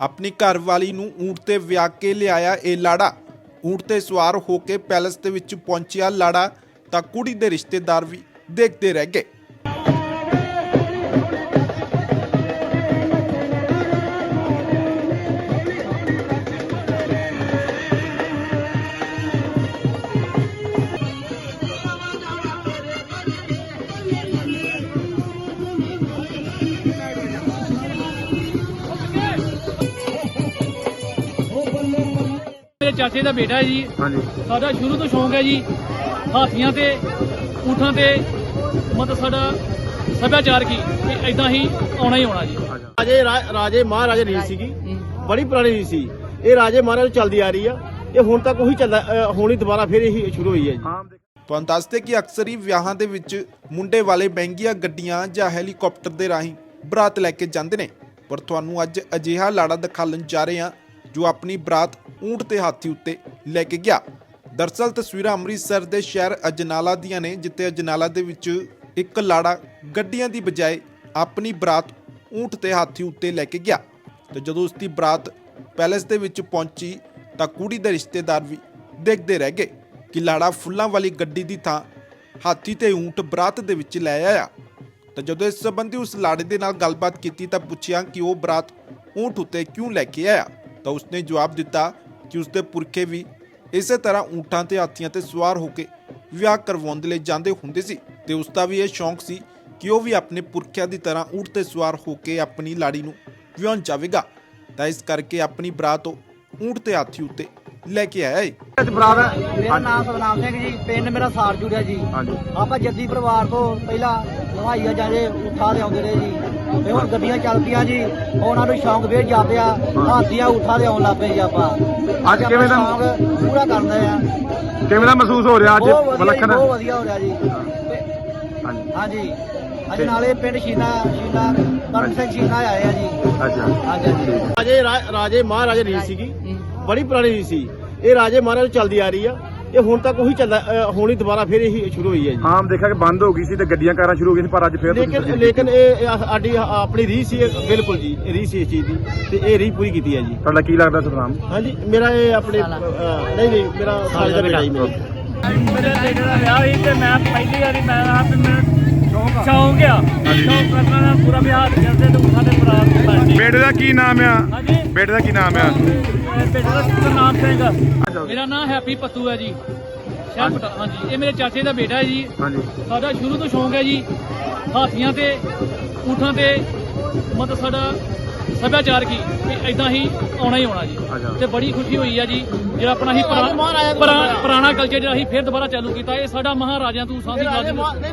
ਆਪਣੀ ਘਰਵਾਲੀ ਨੂੰ ਊਂਟ ਤੇ ਵਿਆਹ ਕੇ ਲਿਆਇਆ ਇਹ ਲਾੜਾ। ਊਂਟ ਤੇ ਸਵਾਰ ਹੋ ਕੇ ਪੈਲਸ ਦੇ ਵਿੱਚ ਪਹੁੰਚਿਆ ਲਾੜਾ ਤਾਂ ਕੁੜੀ ਦੇ ਰਿਸ਼ਤੇਦਾਰ ਵੀ ਦੇਖਦੇ ਰਹਿ ਗਏ। ਮੇਰੇ ਚਾਚੇ ਦਾ ਬੇਟਾ ਹੈ ਜੀ। ਹਾਂਜੀ। ਸਾਡਾ ਸ਼ੁਰੂ ਤੋਂ ਸ਼ੌਂਕ ਹੈ ਜੀ ਹਾਥੀਆਂ ਤੇ ਊਠਾਂ ਤੇ ਮਤਲਬ ਸਾਡਾ ਸੱਭਿਆਚਾਰ ਕੀ ਕਿ ਇਦਾਂ ਹੀ ਆਉਣਾ ਹੀ ਆਉਣਾ ਜੀ। ਰਾਜੇ ਰਾਜੇ ਮਹਾਰਾਜੇ ਰੀਤ ਸੀਗੀ। ਬੜੀ ਪੁਰਾਣੀ ਰੀਤ ਸੀ। ਇਹ ਰਾਜੇ ਮਹਾਰਾਜੇ ਚੱਲਦੀ ਆ ਰਹੀ ਆ। ਇਹ ਹੁਣ ਤੱਕ ਉਹੀ ਚੱਲਦਾ ਹੁਣ ਹੀ ਦੁਬਾਰਾ ਫਿਰ ਇਹੀ ਸ਼ੁਰੂ ਹੋਈ ਹੈ ਜੀ। ਤੁਹਾਨੂੰ ਦੱਸਦੇ ਕਿ ਅਕਸਰ ਹੀ ਵਿਆਹਾਂ ਦੇ ਵਿੱਚ ਮੁੰਡੇ ਵਾਲੇ ਮਹਿੰਗੀਆਂ ਗੱਡੀਆਂ ਜਾਂ ਹੈਲੀਕਾਪਟਰ ਦੇ ਰਾਹੀਂ ਬਰਾਤ ਲੈ ਕੇ ਜਾਂਦੇ ਨੇ। ਪਰ ਤੁਹਾਨੂੰ ਅੱਜ ਅਜਿਹਾ ਲਾੜਾ ਦਿਖਾਉਣ ਜਾ ਰਹੇ ਹਾਂ ਜੋ ਆਪਣੀ ਬਰਾਤ ਊਂਟ ਤੇ ਹਾਥੀ ਉੱਤੇ ਲੈ ਕੇ ਗਿਆ। ਦਰਸਲ ਤਸਵੀਰਾਂ ਅੰਮ੍ਰਿਤਸਰ ਦੇ ਸ਼ਹਿਰ ਅਜਨਾਲਾ ਦੀਆਂ ਨੇ, ਜਿੱਥੇ ਅਜਨਾਲਾ ਦੇ ਵਿੱਚ ਇੱਕ ਲਾੜਾ ਗੱਡੀਆਂ ਦੀ ਬਜਾਏ ਆਪਣੀ ਬਰਾਤ ਊਂਟ ਤੇ ਹਾਥੀ ਉੱਤੇ ਲੈ ਕੇ ਗਿਆ। ਤੇ ਜਦੋਂ ਉਸ ਦੀ ਬਰਾਤ ਪੈਲੇਸ ਦੇ ਵਿੱਚ ਪਹੁੰਚੀ, ਤਾਂ ਕੁੜੀ ਦੇ ਰਿਸ਼ਤੇਦਾਰ ਵੀ ਦੇਖਦੇ ਰਹਿ ਗਏ ਕਿ ਲਾੜਾ ਫੁੱਲਾਂ ਵਾਲੀ ਗੱਡੀ ਦੀ ਥਾਂ ਹਾਥੀ ਤੇ ਊਂਟ ਬਰਾਤ ਦੇ ਵਿੱਚ ਲੈ ਆਇਆ। ਤਾਂ ਜਦੋਂ ਇਸ ਸੰਬੰਧੀ ਉਸ ਲਾੜੇ ਦੇ ਨਾਲ ਗੱਲਬਾਤ ਕੀਤੀ, ਤਾਂ ਪੁੱਛਿਆ ਕਿ ਉਹ ਬਰਾਤ ਊਂਟ ਉੱਤੇ ਕਿਉਂ ਲੈ ਕੇ ਆਇਆ? ਤਾਂ ਉਸਨੇ ਜਵਾਬ ਦਿੱਤਾ ਕਿ ਉਸਦੇ ਪੁਰਖੇ ਵੀ ਇਸੇ ਤਰ੍ਹਾਂ ਊਂਟਾਂ ਤੇ ਹਾਥੀਆਂ ਤੇ ਸਵਾਰ ਹੋ ਕੇ ਵਿਆਹ ਕਰਵਾਉਣ ਦੇ ਲਈ ਜਾਂਦੇ ਹੁੰਦੇ ਸੀ ਤੇ ਉਸ ਦਾ ਵੀ ਇਹ ਸ਼ੌਂਕ ਸੀ ਕਿ ਉਹ ਵੀ ਆਪਣੇ ਪੁਰਖਿਆਂ ਦੀ ਤਰ੍ਹਾਂ ਊਂਟ ਤੇ ਸਵਾਰ ਹੋ ਕੇ ਆਪਣੀ ਲਾੜੀ ਨੂੰ ਵਿਆਹਣ ਜਾਵੇਗਾ। ਤਾਂ ਇਸ ਕਰਕੇ ਆਪਣੀ ਬਰਾਤ ਉਹ ਊਂਟ ਤੇ ਹਾਥੀ ਉੱਤੇ ਲੈ ਕੇ ਆਇਆ ਏ। ਹੈ ਮੇਰਾ ਨਾਮ ਸਤਨਾਮ ਸਿੰਘ ਜੀ ਪਿੰਡ ਮੇਰਾ ਸਾਰ ਜੁੜਿਆ ਜੀ। ਹਾਂਜੀ। ਆਪਾਂ ਜੱਦੀ ਪਰਿਵਾਰ ਤੋਂ ਪਹਿਲਾਂ ਹਵਾਈਆ ਜਾਂਦੇ ਉਠਾ ਲਿਆਉਂਦੇ ਰਹੇ ਜੀ। ਤੇ ਹੁਣ ਗੱਡੀਆਂ ਚੱਲ ਪਈਆਂ ਜੀ ਉਹਨਾਂ ਨੂੰ ਸ਼ੌਂਕ ਫੇਰ ਜਾਪਿਆ ਹਾਥੀਆਂ ਉਠਾ ਲਿਆਉਣ ਲੱਗ ਪਏ ਜੀ ਆਪਾਂ। ਅੱਜ ਕਿਵੇਂ ਦਾ- ਸ਼ੌਂਕ ਪੂਰਾ ਕਰਦੇ ਆ। ਕਿਵੇਂ ਦਾ ਮਹਿਸੂਸ ਹੋ ਰਿਹਾ ਬਹੁਤ ਅੱਜ ਵਿਲੱਖਣ? ਬਹੁਤ ਵਧੀਆ ਹੋ ਰਿਹਾ ਜੀ। ਹਾਂਜੀ। ਹਾਂਜੀ। ਅੱਜ ਨਾਲੇ ਪਿੰਡ ਸ਼ੀਨਾ ਸ਼ੀਨਾ ਕਰਨ ਸਿੰਘ ਸ਼ੀਨਾ ਆਏ ਆ ਜੀ। ਅੱਛਾ। ਰਾਜੇ ਰਾ- ਰਾਜੇ ਮਹਾਰਾਜੇ ਰੀਤ ਸੀਗੀ। ਬੜੀ ਪੁਰਾਣੀ ਰੀਤ ਸੀ। ਇਹ ਰਾਜੇ ਮਹਾਰਾਜੇ ਚੱਲਦੀ ਆ ਰਹੀ ਆ। ਇਹ ਹੁਣ ਤੱਕ ਉਹੀ ਚੱਲਦਾ ਅ, ਹੁਣ ਹੀ ਦੁਬਾਰਾ ਫਿਰ ਇਹੀ ਸ਼ੁਰੂ ਹੋਈ ਹੈ ਜੀ। ਆਮ ਦੇਖਿਆ ਕਿ ਬੰਦ ਹੋ ਗਈ ਸੀ ਤੇ ਗੱਡੀਆਂ ਕਾਰਾਂ ਸ਼ੁਰੂ ਹੋ ਗਈਆਂ ਸੀ ਪਰ ਅੱਜ ਫੇਰ ਤੁਸੀਂ ਲੇਕਿਨ। ਲੇਕਿਨ ਇਹ ਇਹ ਸਾਡੀ ਆਪਣੀ ਰੀਤ ਸੀ ਇਹ ਬਿਲਕੁਲ ਜੀ ਇਹ ਰੀਤ ਸੀ ਇਸ ਚੀਜ਼ ਦੀ ਤੇ ਇਹ ਰੀਤ ਪੂਰੀ ਕੀਤੀ ਹੈ ਜੀ। ਤੁਹਾਡਾ ਕੀ ਲੱਗਦਾ ਸਤਨਾਮ ਹਾਂਜੀ ਮੇਰਾ ਇਹ ਆਪਣੇ ਅ, ਨਹੀਂ ਨਹੀਂ ਮੇਰਾ ਸਾਲ ਦਾ ਬੇਟਾ ਜੀ ਮੇਰਾ। ਮੇਰੇ ਬੇਟੇ ਦਾ ਵਿਆਹ ਸੀ ਤੇ ਮੈਂ ਪਹਿਲੀ ਵਾਰੀ ਮੈਂ ਆ ਵੀ ਮੈਨੂੰ ਸ਼ੌਂਕ ਆ। ਸ਼ੌਂਕ ਕਰਨਾ ਦਾ ਪੂਰਾ ਵਿਆਹ ਕਰਦੇ ਤੇ ਊਠਾਂ ਦੇ ਬੇਟੇ ਦਾ ਕੀ ਨਾਮ ਆ? ਹਾਂਜੀ। ਬੇਟੇ ਦਾ ਕੀ ਨਾਮ ਆ? ਬੇਟੇ ਦਾ ਸਤਨਾਮ ਸਿੰਘ ਮੇਰਾ ਨਾਮ ਹੈਪੀ ਪੱਤੂ ਹੈ ਜੀ। ਸ਼ਹਿਰ ਪਟਾ ਹਾਂਜੀ। ਇਹ ਮੇਰੇ ਚਾਚੇ ਦਾ ਬੇਟਾ ਹੈ ਜੀ। ਹਾਂਜੀ। ਸਾਡਾ ਸ਼ੁਰੂ ਤੋਂ ਸ਼ੌਂਕ ਹੈ ਜੀ ਹਾਥੀਆਂ ਤੇ ਊਠਾਂ ਤੇ ਮਤਲਬ ਸਾਡਾ ਸੱਭਿਆਚਾਰ ਕੀ ਕਿ ਇਦਾਂ ਹੀ ਆਉਣਾ ਹੀ ਆਉਣਾ ਜੀ। ਤੇ ਬੜੀ ਖੁਸ਼ੀ ਹੋਈ ਆ ਜੀ ਜਿਹੜਾ ਆਪਣਾ ਹੀ ਪੁਰਾਣਾ ਪੁਰਾਣਾ ਕਲਚਰ ਜਿਹੜਾ ਅਸੀਂ ਫਿਰ ਦੁਬਾਰਾ ਚਾਲੂ ਕੀਤਾ ਇਹ ਸਾਡਾ ਮਹਾਰਾਜਿਆਂ ਤੋਂ ਸਾਂਝੀ ਗੱਲ ਨਹੀਂ ਨਹੀਂ